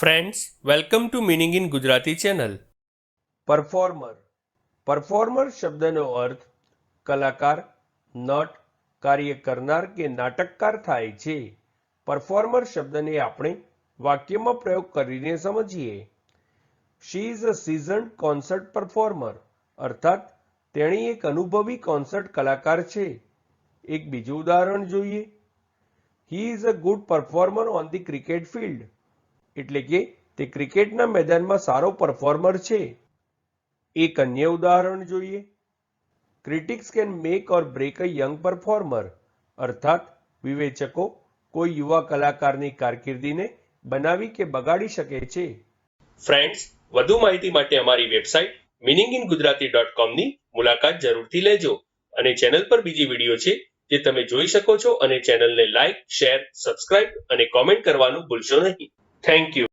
Friends welcome to meaning in Gujarati channel performer performer શબ્દનો અર્થ કલાકાર, નટ, કાર્ય કરનાર કે નાટકકાર થાય છે. પરફોર્મર શબ્દને આપણે વાક્યમાં પ્રયોગ કરીને સમજીએ. She is a seasoned concert performer અર્થાત, તેણી એક અનુભવી કોન્સર્ટ કલાકાર છે. એક બીજું ઉદાહરણ જોઈએ. He is a good performer on the cricket field એટલે કે તે ક્રિકેટના મેદાનમાં સારો પરફોર્મર છે. એક અન્ય ઉદાહરણ જોઈએ. Critics can make or break a young performer અર્થાત, વિવેચકો કોઈ યુવા કલાકારની કારકિર્દીને બનાવી કે બગાડી શકે છે. ફ્રેન્ડ્સ વધુ માહિતી માટે અમારી website meaning in Gujarati dot કોમની મુલાકાત જરૂરથી લેજો અને ચેનલ પર બીજી વીડિયો છે જે તમે જોઈ શકો છો અને ચેનલને લાઇક શેર સબસ્ક્રાઇબ અને કોમેન્ટ કરવાનું ભૂલશો નહીં. thank you.